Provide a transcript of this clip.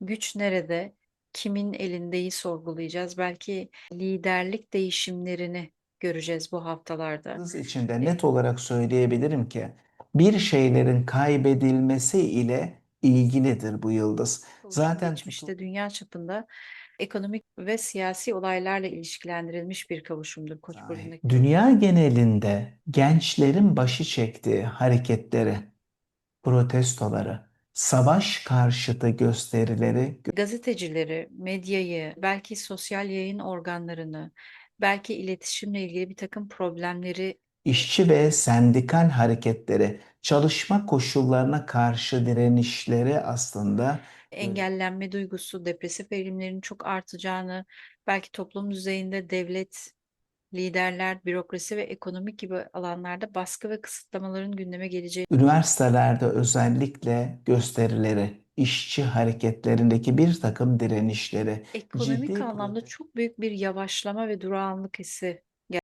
Güç nerede? Kimin elindeyi sorgulayacağız. Belki liderlik değişimlerini göreceğiz bu haftalarda. İçinde net olarak söyleyebilirim ki bir şeylerin kaybedilmesi ile ilgilidir bu yıldız. Zaten geçmişte dünya çapında ekonomik ve siyasi olaylarla ilişkilendirilmiş bir kavuşumdur Koç burcundaki. Dünya genelinde gençlerin başı çektiği hareketleri, protestoları, savaş karşıtı gösterileri Gazetecileri, medyayı, belki sosyal yayın organlarını, belki iletişimle ilgili bir takım problemleri işçi ve sendikal hareketleri, çalışma koşullarına karşı direnişleri aslında engellenme duygusu, depresif eğilimlerin çok artacağını, belki toplum düzeyinde devlet, liderler, bürokrasi ve ekonomik gibi alanlarda baskı ve kısıtlamaların gündeme geleceği üniversitelerde özellikle gösterileri, işçi hareketlerindeki bir takım direnişleri, ekonomik ciddi anlamda çok büyük bir yavaşlama ve durağanlık hissi